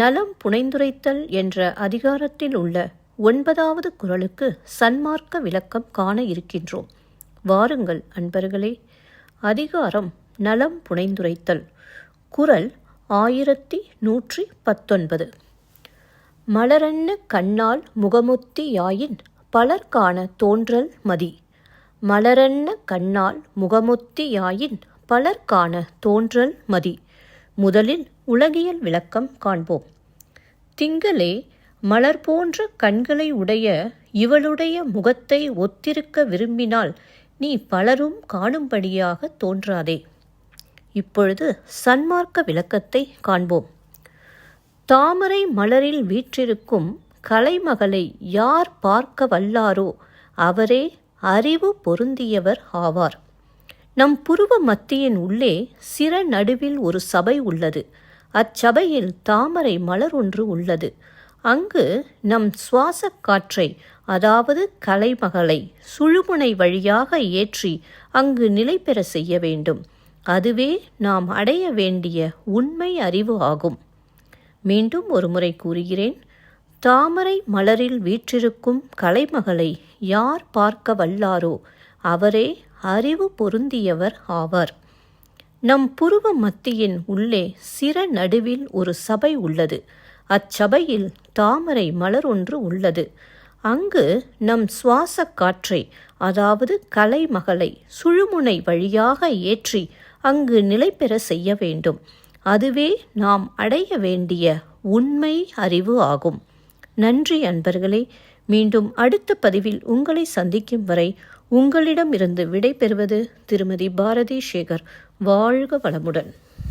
நலம் புனைந்துரைத்தல் என்ற அதிகாரத்தில் உள்ள ஒன்பதாவது குறளுக்கு சன்மார்க்க விளக்கம் காண இருக்கின்றோம். வாருங்கள் அன்பர்களே அதிகாரம் நலம் புனைந்துரைத்தல் குறள் ஆயிரத்தி நூற்றி பத்தொன்பது. மலரன்ன கண்ணால் முகமுத்தி யாயின் பலர் காண தோன்றல் மதி. மலரன்ன கண்ணால் முகமுத்தி யாயின் பலர் காண தோன்றல் மதி. முதலில் உலகியல் விளக்கம் காண்போம். திங்களே மலர் போன்ற கண்களை உடைய இவளுடைய முகத்தை ஒத்திருக்க விரும்பினால் நீ பலரும் காணும்படியாக தோன்றாதே. இப்பொழுது சன்மார்க்க விளக்கத்தை காண்போம். தாமரை மலரில் வீற்றிருக்கும் கலைமகளை யார் பார்க்க வல்லாரோ அவரே அறிவு பொருந்தியவர் ஆவார். நம் புருவ மத்தியின் உள்ளே சிற நடுவில் ஒரு சபை உள்ளது. அச்சபையில் தாமரை மலர் ஒன்று உள்ளது. அங்கு நம் சுவாச காற்றை அதாவது கலைமகளை சுழுமுனை வழியாக ஏற்றி அங்கு நிலை பெற செய்ய வேண்டும். அதுவே நாம் அடைய வேண்டிய உண்மை அறிவு ஆகும். மீண்டும் ஒரு முறை கூறுகிறேன். தாமரை மலரில் வீற்றிருக்கும் கலைமகளை யார் பார்க்க வல்லாரோ அவரே அறிவு பொருந்தியவர் ஆவார். நம் புருவ மத்தியின் உள்ளே சிற நடுவில் ஒரு சபை உள்ளது. அச்சபையில் தாமரை மலர் ஒன்று உள்ளது. அங்கு நம் சுவாச காற்றை அதாவது கலைமகளை சுழுமுனை வழியாக ஏற்றி அங்கு நிலை பெற செய்ய வேண்டும். அதுவே நாம் அடைய வேண்டிய உண்மை அறிவு ஆகும். நன்றி அன்பர்களே மீண்டும் அடுத்த பதிவில் உங்களை சந்திக்கும் வரை உங்களிடமிருந்து விடை பெறுவது திருமதி பாரதி சேகர். வாழ்க வளமுடன்.